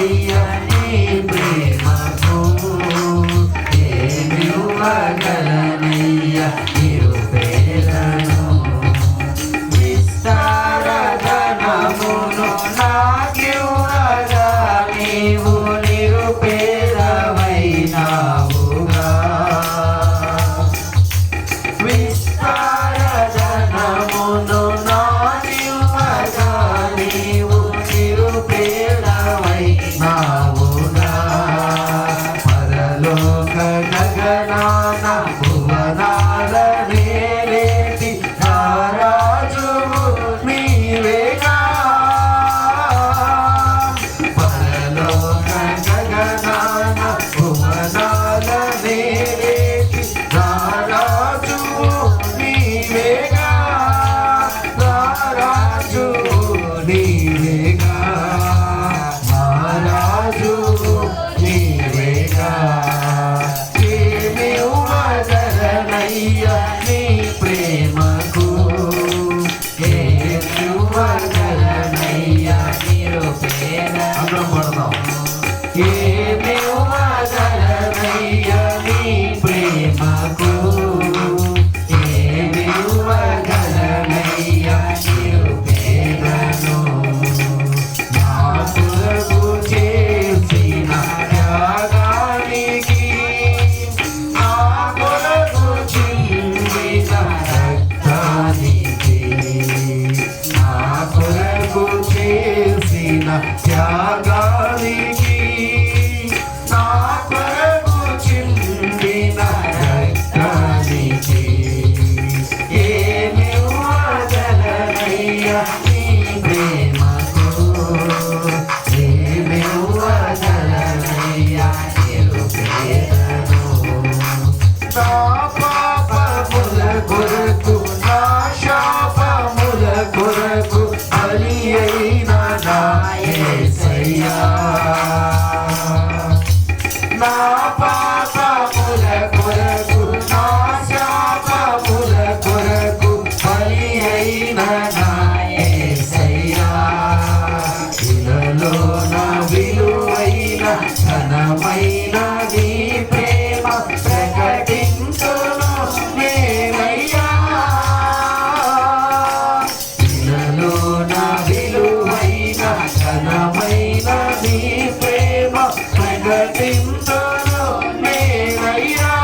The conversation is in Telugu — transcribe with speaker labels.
Speaker 1: Yeah. You. కొరకు అలి అయిన నాయ సయ్యా మనలోన విలువైన ఘనమైన నీ ప్రేమ ప్రకటించును నేనయ్యా. మనలోన విలువైన ఘనమైన నీ ప్రేమ ప్రకటించును నేనయ్యా.